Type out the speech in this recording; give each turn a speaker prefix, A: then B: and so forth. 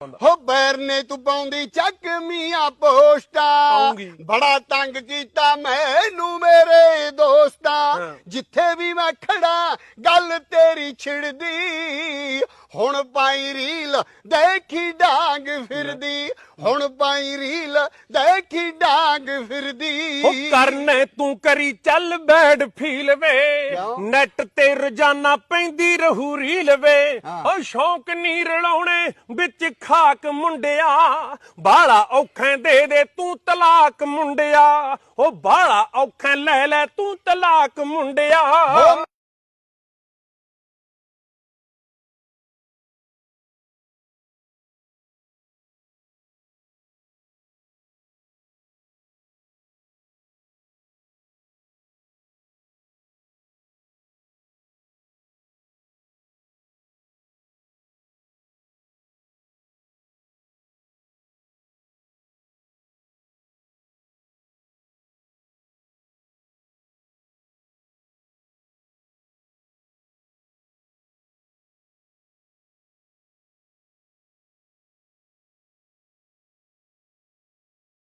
A: ਹੋ ਬੈਰ ਨੇ ਤੂੰ ਪਾਉਂਦੀ ਚੱਕ ਮੀਆਂ ਪੋਸਟਾ। ਬੜਾ ਤੰਗ ਕੀਤਾ ਮੈਨੂੰ ਮੇਰੇ ਦੋਸਤਾ। ਜਿੱਥੇ ਵੀ ਮੈਂ ਖੜਾ ਗੱਲ ਤੇਰੀ ਛਿੜਦੀ ਹੁਣ ਪਾਈ ਰੀਲ ਦੇਖੀ ਡਾਂਗ ਫਿਰਦੀ ਹੁਣ ਪਾਈ ਰੀਲ ਦੇਖੀ ਡਾਂਗ ਫਿਰਦੀ
B: ਉਹ ਕਰਨੇ ਤੂੰ ਕਰੀ ਚੱਲ ਬੈਡ ਫੀਲ ਵੇ? ਨੈਟ ਤੇ ਰੋਜ਼ਾਨਾ ਪੈਂਦੀ ਰਹੂ ਰੀਲ ਵੇ
A: ਹਾਂ।
B: ਉਹ ਸ਼ੌਂਕ ਨੀ ਰਲਾਉਣੇ ਵਿੱਚ ਖਾਕ ਮੁੰਡਿਆ ਬਾਲਾ ਔਖੇ ਦੇ ਦੇ ਤੂੰ ਤਲਾਕ ਮੁੰਡਿਆ ਉਹ ਬਾਲਾ ਔਖੇ ਲੈ ਲੈ ਤੂੰ ਤਲਾਕ ਮੁੰਡਿਆ